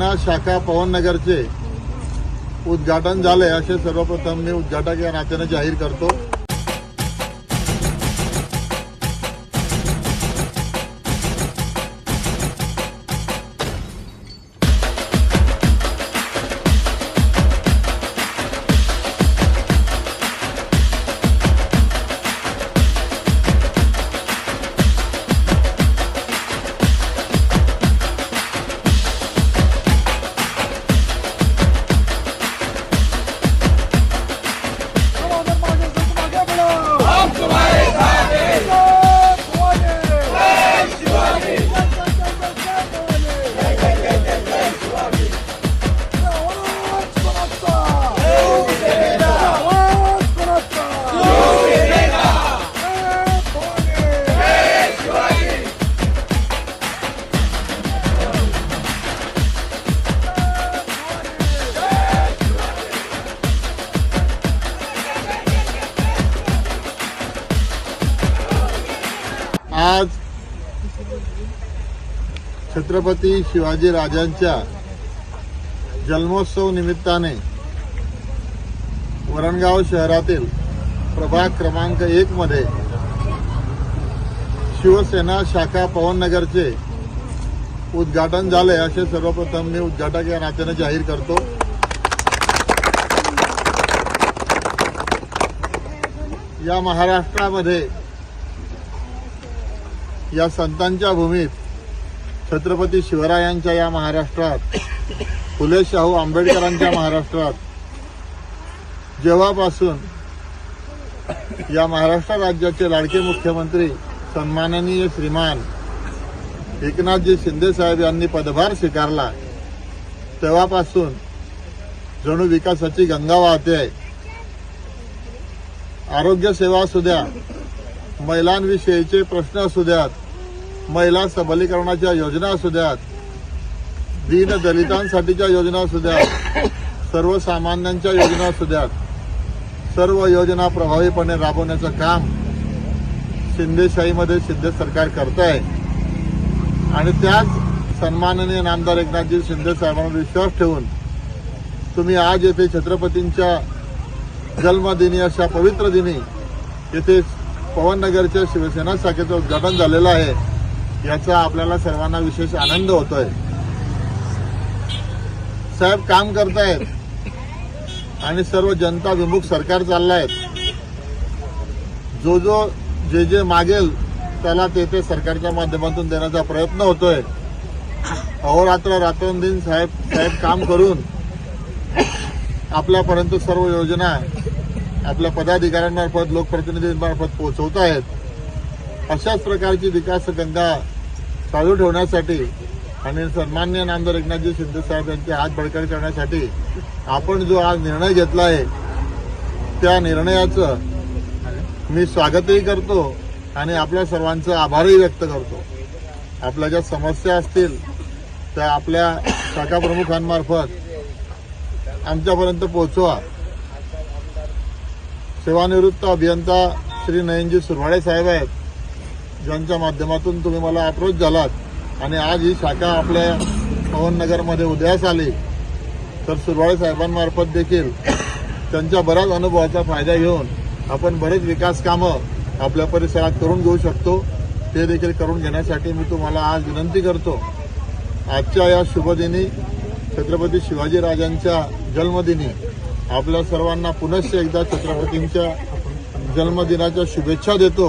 शिवसेना शाखा पवननगरचे उद्घाटन झाले असे सर्वप्रथम मी उद्घाटक या नात्याने जाहीर करतो. छत्रपती शिवाजी राजांच्या जन्मोत्सव निमित्ताने वरणगाव शहरातील प्रभाग क्रमांक एक मध्ये शिवसेना शाखा पवननगरचे उद्घाटन झाले असे सर्वप्रथम मी उद्घाटक या नात्याने जाहीर करतो. या महाराष्ट्रामध्ये या संतांच्या भूमीत छत्रपती शिवरायांच्या या महाराष्ट्रात फुले शाहू आंबेडकरांच्या महाराष्ट्रात जेव्हापासून या महाराष्ट्र राज्याचे लाडके मुख्यमंत्री सन्माननीय श्रीमान एकनाथजी शिंदे साहेब यांनी पदभार स्वीकारला तेव्हापासून जणू विकासाची गंगा वाहते आहे. आरोग्य सेवा असू द्या महिलांविषयीचे प्रश्न असू द्यात महिला सबलीकरणाच्या योजना असू द्यात दीन दलितांसाठीच्या योजना असू द्यात सर्वसामान्यांच्या योजना असू द्यात सर्व योजना प्रभावीपणे राबवण्याचं काम शिंदेशाहीमध्ये शिंदे सरकार करत आहे आणि त्याच सन्माननीय नामदार एकनाथजी शिंदे साहेबांवर विश्वास ठेवून तुम्ही आज येथे छत्रपतींच्या जन्मदिनी अशा पवित्र दिनी येथे पवननगरच्या शिवसेना शाखेचं उद्घाटन झालेलं आहे. याचा आपल्याला सर्वांना विशेष आनंद होतोय. साहेब काम करतायत. आणि सर्व जनता विमुख सरकार चाललंय. जो जो जे जे मागेल त्याला ते ते सरकारच्या माध्यमातून देण्याचा प्रयत्न होतोय. अहोरात्र रात्रंदिन साहेब साहेब काम करून आपल्यापर्यंत सर्व योजना आपल्या पदाधिकाऱ्यांमार्फत लोकप्रतिनिधींमार्फत पोहोचवत आहेत अशाच प्रकारची विकास गंगा चालू ठेवण्यासाठी आणि सन्मान्य नामदार एकनाथजी शिंदे साहेब यांचे हात बळकट करण्यासाठी आपण जो आज निर्णय घेतला आहे त्या निर्णयाचं मी स्वागतही करतो आणि आपल्या सर्वांचं आभारही व्यक्त करतो. आपल्या ज्या समस्या असतील त्या आपल्या शाखा प्रमुखांमार्फत आमच्यापर्यंत पोहोचवा. सेवानिवृत्त अभियंता श्री नयनजी सुरवाडे साहेब आहेत. ज्यांच्या माध्यमातून तुम्ही मला अप्रोच झालात आणि आज ही शाखा आपल्या पवननगरमध्ये उदयास आली तर सुरवाळे साहेबांमार्फत देखील त्यांच्या बऱ्याच अनुभवाचा फायदा घेऊन आपण बरेच विकास कामं आपल्या परिसरात करून घेऊ शकतो. ते देखील करून घेण्यासाठी मी तुम्हाला आज विनंती करतो. आजच्या या शुभदिनी छत्रपती शिवाजीराजांच्या जन्मदिनी. आपल्या सर्वांना पुनश्च एकदा छत्रपतींच्या जन्मदिनाच्या शुभेच्छा देतो.